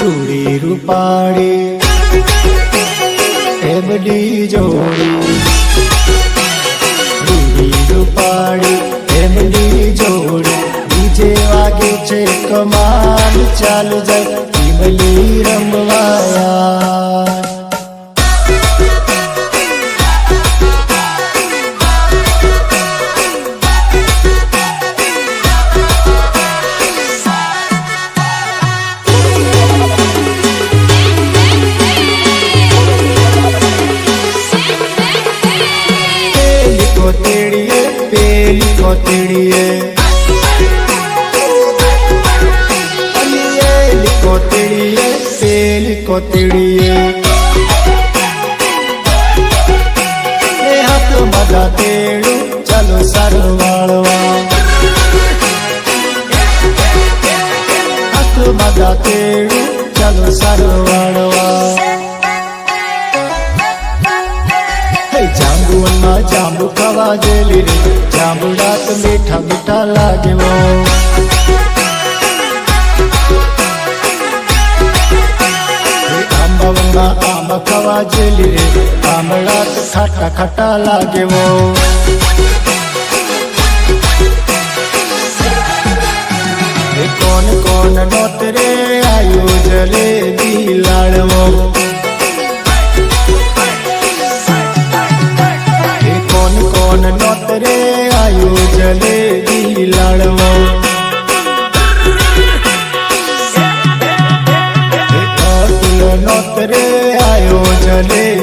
રૂડી રૂપાળી MD જોડી. રૂડી રૂપાળી MD જોડી. DJ વાગે છે કમાલ, ચાલુ જાય, ઈમલી રમવાયા કોતેડીએ પેલી કોતેડીએ પેલી કોતેડીએ પેલી કોતેડીએ એ હાથ મજા તેડું, ચાલો સારું વાળવા. હાથ મજા તેડું, ચાલો સારું વાળવા. જાંબુ ખાવા જેલી રે. જાંબુ રાત મીઠા મીઠા લાગવો આંબામાં આંબા ખાવા જેલી રે. આંબળા ખાટા ખાટા લાગવો કોણ કોણ નોતરે આયો જલેબી લાડવો? કોણ નોતરે આયો જલેબી લાડવો. નોતરે આયો જલેબી